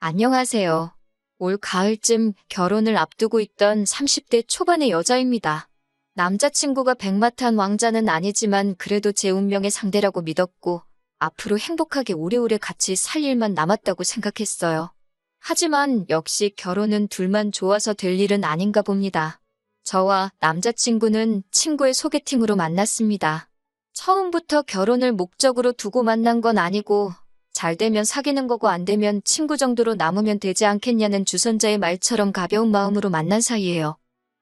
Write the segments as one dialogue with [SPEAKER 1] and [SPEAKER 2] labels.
[SPEAKER 1] 안녕하세요. 올 가을쯤 결혼을 앞두고 있던 30대 초반의 여자입니다. 남자친구가 백마탄 왕자는 아니지만 그래도 제 운명의 상대라고 믿었고 앞으로 행복하게 오래오래 같이 살 일만 남았다고 생각했어요. 하지만 역시 결혼은 둘만 좋아서 될 일은 아닌가 봅니다. 저와 남자친구는 친구의 소개팅으로 만났습니다. 처음부터 결혼을 목적으로 두고 만난 건 아니고 잘 되면 사귀는 거고 안 되면 친구 정도로 남으면 되지 않겠냐는 주선자의 말처럼 가벼운 마음으로 만난 사이예요.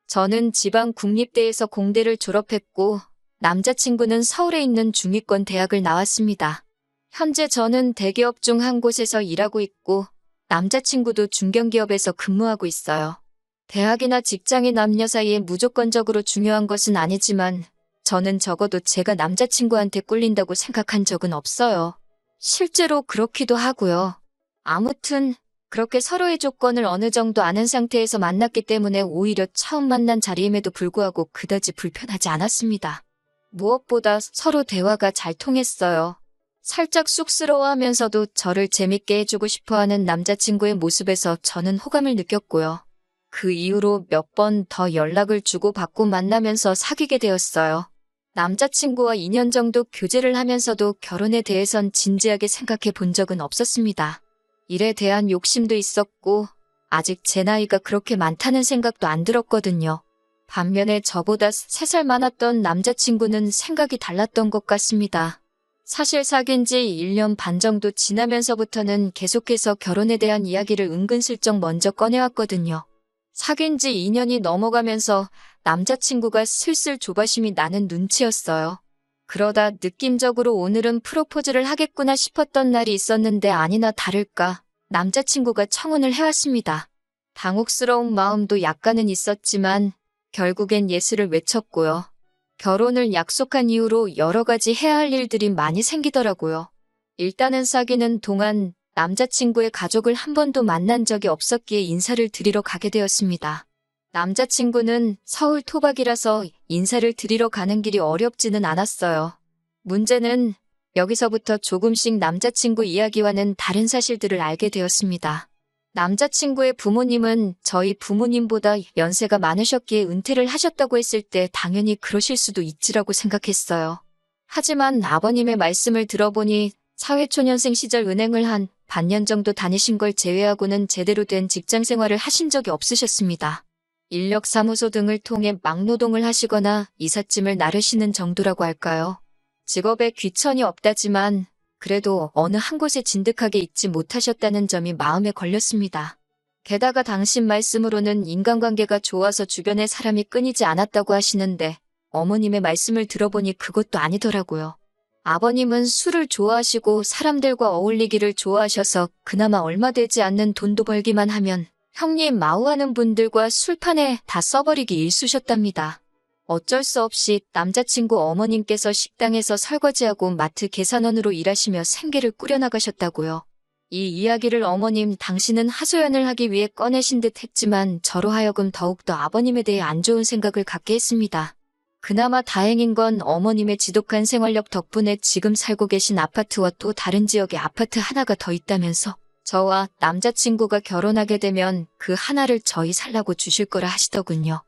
[SPEAKER 1] 저는 지방 국립대에서 공대를 졸업했고 남자친구는 서울에 있는 중위권 대학을 나왔습니다. 현재 저는 대기업 중 한 곳에서 일하고 있고 남자친구도 중견기업에서 근무하고 있어요. 대학이나 직장의 남녀 사이에 무조건적으로 중요한 것은 아니지만 저는 적어도 제가 남자친구한테 꿀린다고 생각한 적은 없어요. 실제로 그렇기도 하고요. 아무튼 그렇게 서로의 조건을 어느 정도 아는 상태에서 만났기 때문에 오히려 처음 만난 자리임에도 불구하고 그다지 불편하지 않았습니다. 무엇보다 서로 대화가 잘 통했어요. 살짝 쑥스러워하면서도 저를 재밌게 해주고 싶어하는 남자친구의 모습에서 저는 호감을 느꼈고요. 그 이후로 몇 번 더 연락을 주고 받고 만나면서 사귀게 되었어요. 남자친구와 2년 정도 교제를 하면서도 결혼에 대해선 진지하게 생각해 본 적은 없었습니다. 일에 대한 욕심도 있었고, 아직 제 나이가 그렇게 많다는 생각도 안 들었거든요. 반면에 저보다 3살 많았던 남자친구는 생각이 달랐던 것 같습니다. 사실 사귄 지 1년 반 정도 지나면서부터는 계속해서 결혼에 대한 이야기를 은근슬쩍 먼저 꺼내왔거든요. 사귄 지 2년이 넘어가면서 남자친구가 슬슬 조바심이 나는 눈치였어요. 그러다 느낌적으로 오늘은 프로포즈를 하겠구나 싶었던 날이 있었는데 아니나 다를까 남자친구가 청혼을 해왔습니다. 당혹스러운 마음도 약간은 있었지만 결국엔 예스를 외쳤고요. 결혼을 약속한 이후로 여러 가지 해야 할 일들이 많이 생기더라고요. 일단은 사귀는 동안 남자친구의 가족을 한 번도 만난 적이 없었기에 인사를 드리러 가게 되었습니다. 남자친구는 서울 토박이라서 인사를 드리러 가는 길이 어렵지는 않았어요. 문제는 여기서부터 조금씩 남자친구 이야기와는 다른 사실들을 알게 되었습니다. 남자친구의 부모님은 저희 부모님보다 연세가 많으셨기에 은퇴를 하셨다고 했을 때 당연히 그러실 수도 있지라고 생각했어요. 하지만 아버님의 말씀을 들어보니 사회초년생 시절 은행을 한 반년 정도 다니신 걸 제외하고는 제대로 된 직장 생활을 하신 적이 없으셨습니다. 인력사무소 등을 통해 막노동을 하시거나 이삿짐을 나르시는 정도라고 할까요? 직업에 귀천이 없다지만 그래도 어느 한 곳에 진득하게 있지 못하셨다는 점이 마음에 걸렸습니다. 게다가 당신 말씀으로는 인간관계가 좋아서 주변에 사람이 끊이지 않았다고 하시는데 어머님의 말씀을 들어보니 그것도 아니더라고요. 아버님은 술을 좋아하시고 사람들과 어울리기를 좋아하셔서 그나마 얼마 되지 않는 돈도 벌기만 하면 형님 마우하는 분들과 술판에 다 써버리기 일쑤셨답니다. 어쩔 수 없이 남자친구 어머님께서 식당에서 설거지하고 마트 계산원으로 일하시며 생계를 꾸려나가셨다고요. 이 이야기를 어머님 당신은 하소연을 하기 위해 꺼내신 듯 했지만 저로 하여금 더욱더 아버님에 대해 안 좋은 생각을 갖게 했습니다. 그나마 다행인 건 어머님의 지독한 생활력 덕분에 지금 살고 계신 아파트와 또 다른 지역에 아파트 하나가 더 있다면서 저와 남자친구가 결혼하게 되면 그 하나를 저희 살라고 주실 거라 하시더군요.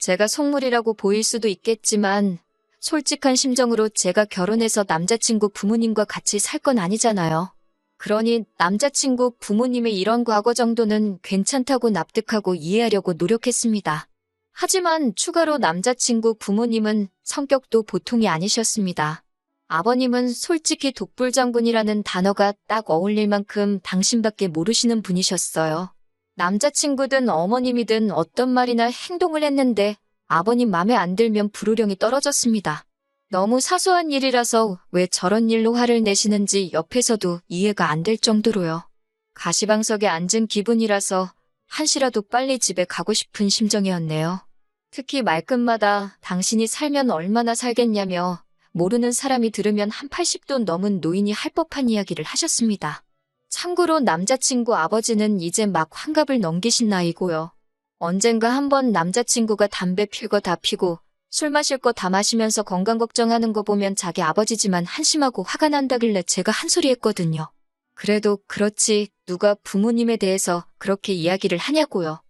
[SPEAKER 1] 제가 속물이라고 보일 수도 있겠지만 솔직한 심정으로 제가 결혼해서 남자친구 부모님과 같이 살 건 아니잖아요. 그러니 남자친구 부모님의 이런 과거 정도는 괜찮다고 납득하고 이해하려고 노력했습니다. 하지만 추가로 남자친구 부모님은 성격도 보통이 아니셨습니다. 아버님은 솔직히 독불장군이라는 단어가 딱 어울릴 만큼 당신밖에 모르시는 분이셨어요. 남자친구든 어머님이든 어떤 말이나 행동을 했는데 아버님 맘에 안 들면 불호령이 떨어졌습니다. 너무 사소한 일이라서 왜 저런 일로 화를 내시는지 옆에서도 이해가 안 될 정도로요. 가시방석에 앉은 기분이라서 한시라도 빨리 집에 가고 싶은 심정이었네요. 특히 말끝마다 당신이 살면 얼마나 살겠냐며 모르는 사람이 들으면 한 80도 넘은 노인이 할 법한 이야기를 하셨습니다. 참고로 남자친구 아버지는 이제 막 환갑을 넘기신 나이고요. 언젠가 한번 남자친구가 담배 필 거 다 피고 술 마실 거 다 마시면서 건강 걱정하는 거 보면 자기 아버지지만 한심하고 화가 난다길래 제가 한 소리 했거든요. 그래도 그렇지 누가 부모님에 대해서 그렇게 이야기를 하냐고요.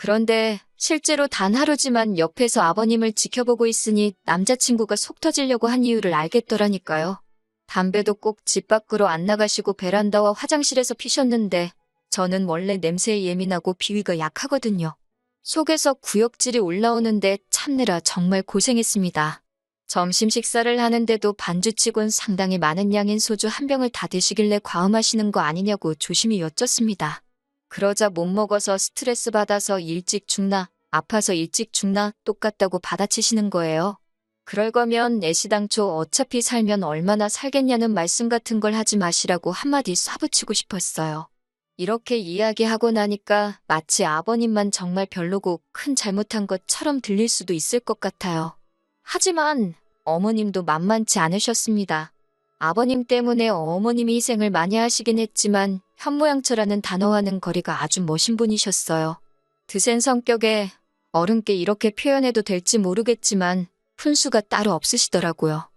[SPEAKER 1] 그런데 실제로 단 하루지만 옆에서 아버님을 지켜보고 있으니 남자친구가 속 터지려고 한 이유를 알겠더라니까요. 담배도 꼭 집 밖으로 안 나가시고 베란다와 화장실에서 피셨는데 저는 원래 냄새에 예민하고 비위가 약하거든요. 속에서 구역질이 올라오는데 참느라 정말 고생했습니다. 점심 식사를 하는데도 반주치곤 상당히 많은 양인 소주 한 병을 다 드시길래 과음하시는 거 아니냐고 조심히 여쭙습니다. 그러자 못 먹어서 스트레스 받아서 일찍 죽나, 아파서 일찍 죽나 똑같다고 받아치시는 거예요. 그럴 거면 애시당초 어차피 살면 얼마나 살겠냐는 말씀 같은 걸 하지 마시라고 한마디 쏴붙이고 싶었어요. 이렇게 이야기하고 나니까 마치 아버님만 정말 별로고 큰 잘못한 것처럼 들릴 수도 있을 것 같아요. 하지만 어머님도 만만치 않으셨습니다. 아버님 때문에 어머님이 희생을 많이 하시긴 했지만 현모양처라는 단어와는 거리가 아주 멋진 분이셨어요. 드센 성격에 어른께 이렇게 표현해도 될지 모르겠지만 푼수가 따로 없으시더라고요.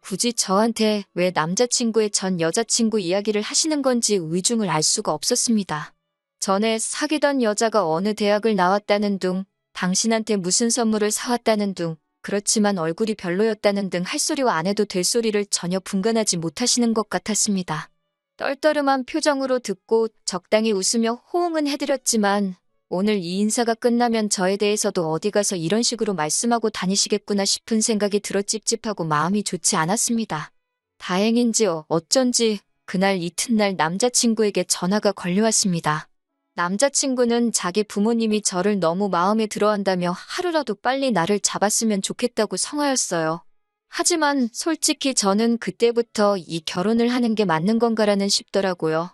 [SPEAKER 1] 굳이 저한테 왜 남자친구의 전 여자친구 이야기를 하시는 건지 의중을 알 수가 없었습니다. 전에 사귀던 여자가 어느 대학을 나왔다는 둥, 당신한테 무슨 선물을 사왔다는 둥, 그렇지만 얼굴이 별로였다는 등 할 소리와 안 해도 될 소리를 전혀 분간하지 못하시는 것 같았습니다. 떨떠름한 표정으로 듣고 적당히 웃으며 호응은 해드렸지만 오늘 이 인사가 끝나면 저에 대해서도 어디 가서 이런 식으로 말씀하고 다니시겠구나 싶은 생각이 들어 찝찝하고 마음이 좋지 않았습니다. 다행인지 어쩐지 그날 이튿날 남자친구에게 전화가 걸려왔습니다. 남자친구는 자기 부모님이 저를 너무 마음에 들어 한다며 하루라도 빨리 나를 잡았으면 좋겠다고 성하였어요. 하지만 솔직히 저는 그때부터 이 결혼을 하는 게 맞는 건가라는 싶더라고요.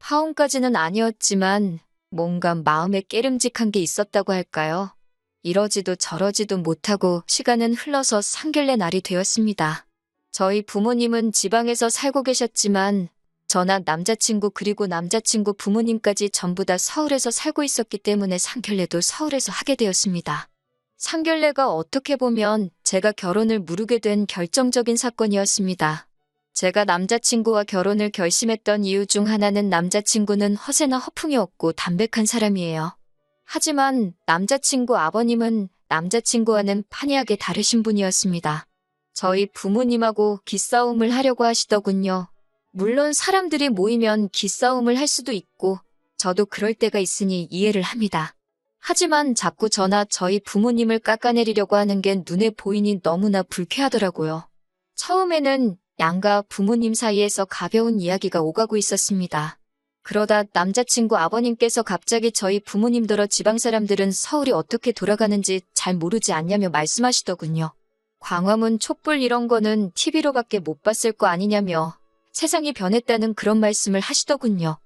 [SPEAKER 1] 파혼까지는 아니었지만 뭔가 마음에 깨름직한 게 있었다고 할까요? 이러지도 저러지도 못하고 시간은 흘러서 상견례 날이 되었습니다. 저희 부모님은 지방에서 살고 계셨지만 저나 남자친구 그리고 남자친구 부모님까지 전부 다 서울에서 살고 있었기 때문에 상견례도 서울에서 하게 되었습니다. 상견례가 어떻게 보면 제가 결혼을 무르게 된 결정적인 사건이었습니다. 제가 남자친구와 결혼을 결심했던 이유 중 하나는 남자친구는 허세나 허풍이 없고 담백한 사람이에요. 하지만 남자친구 아버님은 남자친구와는 판이하게 다르신 분이었습니다. 저희 부모님하고 기싸움을 하려고 하시더군요. 물론 사람들이 모이면 기싸움을 할 수도 있고 저도 그럴 때가 있으니 이해를 합니다. 하지만 자꾸 저나 저희 부모님을 깎아내리려고 하는 게 눈에 보이니 너무나 불쾌하더라고요. 처음에는 양가 부모님 사이에서 가벼운 이야기가 오가고 있었습니다. 그러다 남자친구 아버님께서 갑자기 저희 부모님들어 지방 사람들은 서울이 어떻게 돌아가는지 잘 모르지 않냐며 말씀하시더군요. 광화문 촛불 이런 거는 TV로밖에 못 봤을 거 아니냐며 세상이 변했다는 그런 말씀을 하시더군요.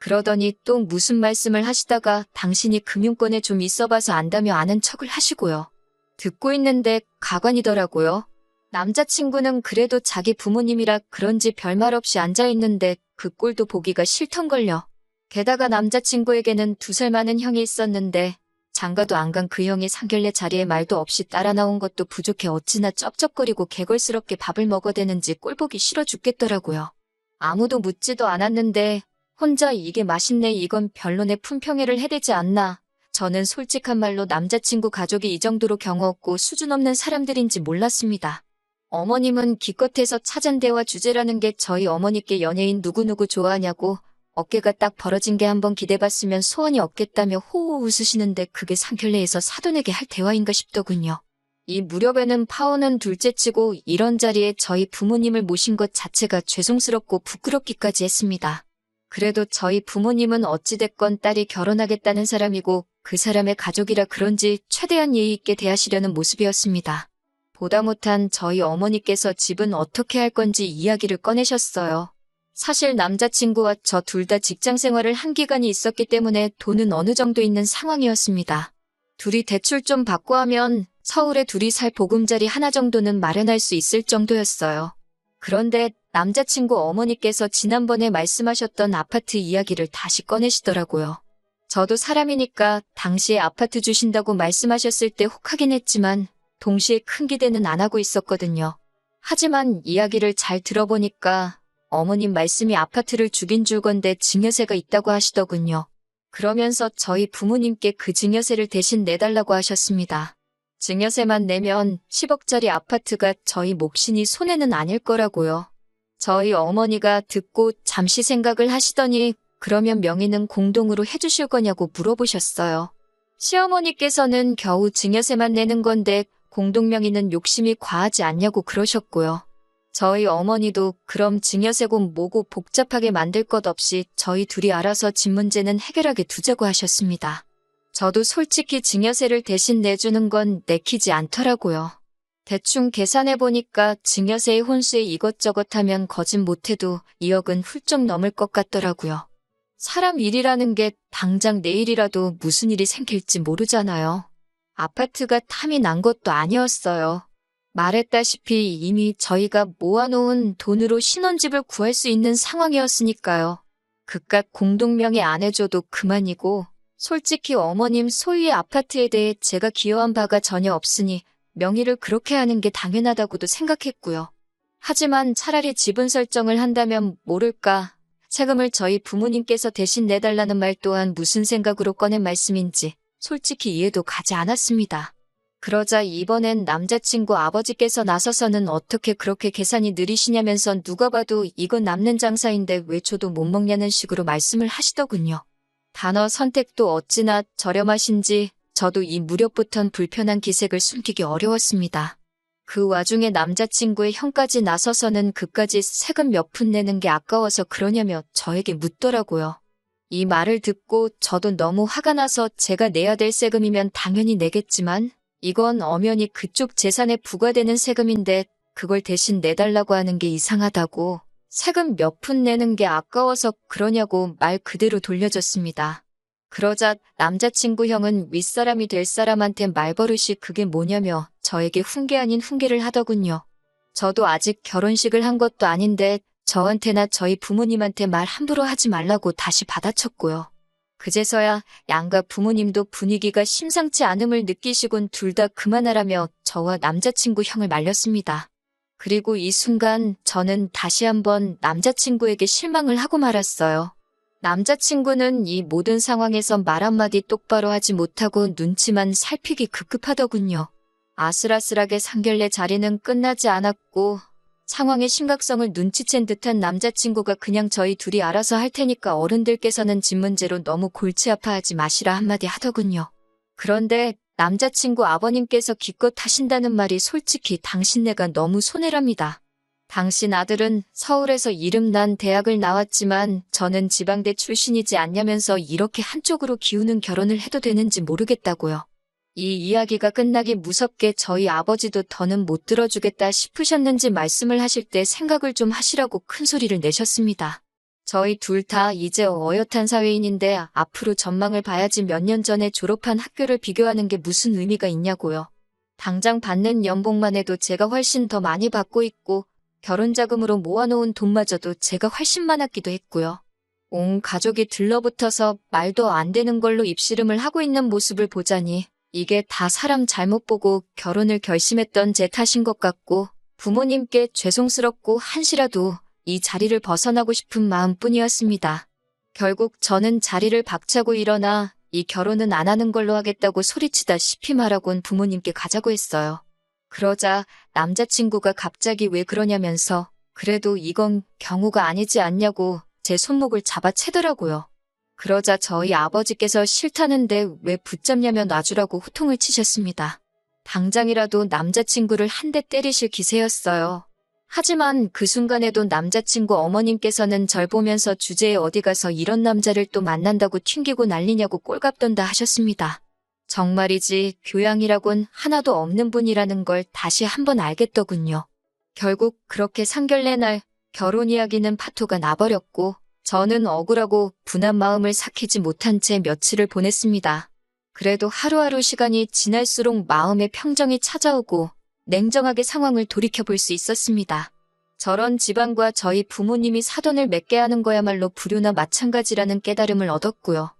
[SPEAKER 1] 그러더니 또 무슨 말씀을 하시다가 당신이 금융권에 좀 있어봐서 안다며 아는 척을 하시고요. 듣고 있는데 가관이더라고요. 남자친구는 그래도 자기 부모님이라 그런지 별말 없이 앉아있는데 그 꼴도 보기가 싫던걸요. 게다가 남자친구에게는 두 살 많은 형이 있었는데 장가도 안 간 그 형이 상견례 자리에 말도 없이 따라 나온 것도 부족해 어찌나 쩝쩝거리고 개걸스럽게 밥을 먹어대는지 꼴보기 싫어 죽겠더라고요. 아무도 묻지도 않았는데 혼자 이게 맛있네 이건 별론의 품평회를 해대지 않나. 저는 솔직한 말로 남자친구 가족이 이 정도로 경우 없고 수준 없는 사람들인지 몰랐습니다. 어머님은 기껏해서 대화 주제라는 게 저희 어머니께 연예인 누구누구 좋아하냐고 어깨가 딱 벌어진 게 한번 기대봤으면 소원이 없겠다며 호호 웃으시는데 그게 상견례에서 사돈에게 할 대화인가 싶더군요. 이 무렵에는 파혼은 둘째치고 이런 자리에 저희 부모님을 모신 것 자체가 죄송스럽고 부끄럽기까지 했습니다. 그래도 저희 부모님은 어찌됐건 딸이 결혼하겠다는 사람이고 그 사람의 가족이라 그런지 최대한 예의 있게 대하시려는 모습이었습니다. 보다 못한 저희 어머니께서 집은 어떻게 할 건지 이야기를 꺼내셨어요. 사실 남자친구와 저 둘 다 직장 생활을 한 기간이 있었기 때문에 돈은 어느 정도 있는 상황이었습니다. 둘이 대출 좀 받고 하면 서울에 둘이 살 보금자리 하나 정도는 마련할 수 있을 정도였어요. 그런데 남자친구 어머니께서 지난번에 말씀하셨던 아파트 이야기를 다시 꺼내시더라고요. 저도 사람이니까 당시에 아파트 주신다고 말씀하셨을 때 혹하긴 했지만 동시에 큰 기대는 안 하고 있었거든요. 하지만 이야기를 잘 들어보니까 어머님 말씀이 아파트를 죽인 줄 건데 증여세가 있다고 하시더군요. 그러면서 저희 부모님께 그 증여세를 대신 내달라고 하셨습니다. 증여세만 내면 10억짜리 아파트가 저희 몫이니 손해는 아닐 거라고요. 저희 어머니가 듣고 잠시 생각을 하시더니 그러면 명의는 공동으로 해주실 거냐고 물어보셨어요. 시어머니께서는 겨우 증여세만 내는 건데 공동명의는 욕심이 과하지 않냐고 그러셨고요. 저희 어머니도 그럼 증여세고 뭐고 복잡하게 만들 것 없이 저희 둘이 알아서 집 문제는 해결하게 두자고 하셨습니다. 저도 솔직히 증여세를 대신 내주는 건 내키지 않더라고요. 대충 계산해보니까 증여세의 혼수에 이것저것 하면 거짓 못해도 2억은 훌쩍 넘을 것 같더라고요. 사람 일이라는 게 당장 내일이라도 무슨 일이 생길지 모르잖아요. 아파트가 탐이 난 것도 아니었어요. 말했다시피 이미 저희가 모아놓은 돈으로 신혼집을 구할 수 있는 상황이었으니까요. 그깟 공동명의 안 해줘도 그만이고 솔직히 어머님 소유의 아파트에 대해 제가 기여한 바가 전혀 없으니 명의를 그렇게 하는 게 당연하다고도 생각했고요. 하지만 차라리 지분 설정을 한다면 모를까 세금을 저희 부모님께서 대신 내달라는 말 또한 무슨 생각으로 꺼낸 말씀인지 솔직히 이해도 가지 않았습니다. 그러자 이번엔 남자친구 아버지께서 나서서는 어떻게 그렇게 계산이 느리시냐면서 누가 봐도 이건 남는 장사인데 왜 줘도 못 먹냐는 식으로 말씀을 하시더군요. 단어 선택도 어찌나 저렴하신지 저도 이 무렵부턴 불편한 기색을 숨기기 어려웠습니다. 그 와중에 남자친구의 형까지 나서서는 그까지 세금 몇 푼 내는 게 아까워서 그러냐며 저에게 묻더라고요. 이 말을 듣고 저도 너무 화가 나서 제가 내야 될 세금이면 당연히 내겠지만 이건 엄연히 그쪽 재산에 부과되는 세금인데 그걸 대신 내달라고 하는 게 이상하다고 세금 몇 푼 내는 게 아까워서 그러냐고 말 그대로 돌려줬습니다. 그러자 남자친구 형은 윗사람이 될 사람한테 말버릇이 그게 뭐냐며 저에게 훈계 아닌 훈계를 하더군요. 저도 아직 결혼식을 한 것도 아닌데 저한테나 저희 부모님한테 말 함부로 하지 말라고 다시 받아쳤고요. 그제서야 양가 부모님도 분위기가 심상치 않음을 느끼시곤 둘 다 그만하라며 저와 남자친구 형을 말렸습니다. 그리고 이 순간 저는 다시 한번 남자친구에게 실망을 하고 말았어요. 남자친구는 이 모든 상황에서 말 한마디 똑바로 하지 못하고 눈치만 살피기 급급하더군요. 아슬아슬하게 상견례 자리는 끝나지 않았고 상황의 심각성을 눈치챈 듯한 남자친구가 그냥 저희 둘이 알아서 할 테니까 어른들께서는 집 문제로 너무 골치 아파하지 마시라 한마디 하더군요. 그런데 남자친구 아버님께서 기껏 하신다는 말이 솔직히 당신네가 너무 손해랍니다. 당신 아들은 서울에서 이름난 대학을 나왔지만 저는 지방대 출신이지 않냐면서 이렇게 한쪽으로 기우는 결혼을 해도 되는지 모르겠다고요. 이 이야기가 끝나기 무섭게 저희 아버지도 더는 못 들어주겠다 싶으셨는지 말씀을 하실 때 생각을 좀 하시라고 큰 소리를 내셨습니다. 저희 둘 다 이제 어엿한 사회인인데 앞으로 전망을 봐야지 몇 년 전에 졸업한 학교를 비교하는 게 무슨 의미가 있냐고요. 당장 받는 연봉만 해도 제가 훨씬 더 많이 받고 있고 결혼 자금으로 모아놓은 돈마저도 제가 훨씬 많았기도 했고요. 온 가족이 들러붙어서 말도 안 되는 걸로 입씨름을 하고 있는 모습을 보자니 이게 다 사람 잘못 보고 결혼을 결심했던 제 탓인 것 같고 부모님께 죄송스럽고 한시라도 이 자리를 벗어나고 싶은 마음뿐이었습니다. 결국 저는 자리를 박차고 일어나 이 결혼은 안 하는 걸로 하겠다고 소리치다시피 말하곤 부모님께 가자고 했어요. 그러자 남자친구가 갑자기 왜 그러냐면서 그래도 이건 경우가 아니지 않냐고 제 손목을 잡아채더라고요. 그러자 저희 아버지께서 싫다는데 왜 붙잡냐며 놔주라고 호통을 치셨습니다. 당장이라도 남자친구를 한 대 때리실 기세였어요. 하지만 그 순간에도 남자친구 어머님께서는 절 보면서 주제에 어디 가서 이런 남자를 또 만난다고 튕기고 난리냐고 꼴값돈다 하셨습니다. 정말이지 교양이라곤 하나도 없는 분이라는 걸 다시 한번 알겠더군요. 결국 그렇게 상견례 날 결혼 이야기는 파토가 나버렸고 저는 억울하고 분한 마음을 삭히지 못한 채 며칠을 보냈습니다. 그래도 하루하루 시간이 지날수록 마음의 평정이 찾아오고 냉정하게 상황을 돌이켜볼 수 있었습니다. 저런 집안과 저희 부모님이 사돈을 맺게 하는 거야말로 불효나 마찬가지라는 깨달음을 얻었고요.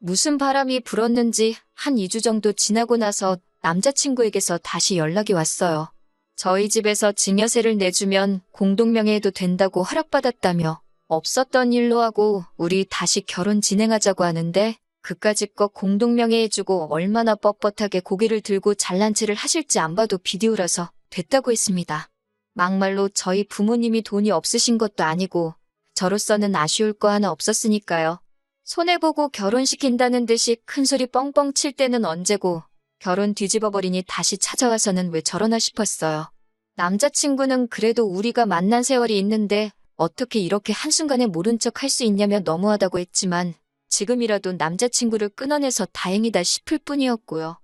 [SPEAKER 1] 무슨 바람이 불었는지 한 2주 정도 지나고 나서 남자친구에게서 다시 연락이 왔어요. 저희 집에서 증여세를 내주면 공동명의해도 된다고 허락받았다며 없었던 일로 하고 우리 다시 결혼 진행하자고 하는데 그까짓 거 공동명의해주고 얼마나 뻣뻣하게 고개를 들고 잘난 체를 하실지 안 봐도 비디오라서 됐다고 했습니다. 막말로 저희 부모님이 돈이 없으신 것도 아니고 저로서는 아쉬울 거 하나 없었으니까요. 손해보고 결혼시킨다는 듯이 큰소리 뻥뻥 칠 때는 언제고 결혼 뒤집어버리니 다시 찾아와서는 왜 저러나 싶었어요. 남자친구는 그래도 우리가 만난 세월이 있는데 어떻게 이렇게 한순간에 모른 척 할 수 있냐며 너무하다고 했지만 지금이라도 남자친구를 끊어내서 다행이다 싶을 뿐이었고요.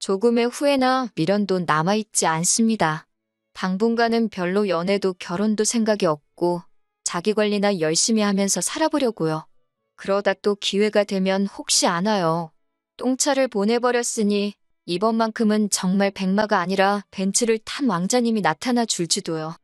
[SPEAKER 1] 조금의 후회나 미련도 남아있지 않습니다. 당분간은 별로 연애도 결혼도 생각이 없고 자기 관리나 열심히 하면서 살아보려고요. 그러다 또 기회가 되면 혹시 안 와요. 똥차를 보내버렸으니 이번만큼은 정말 백마가 아니라 벤츠를 탄 왕자님이 나타나 줄지도요.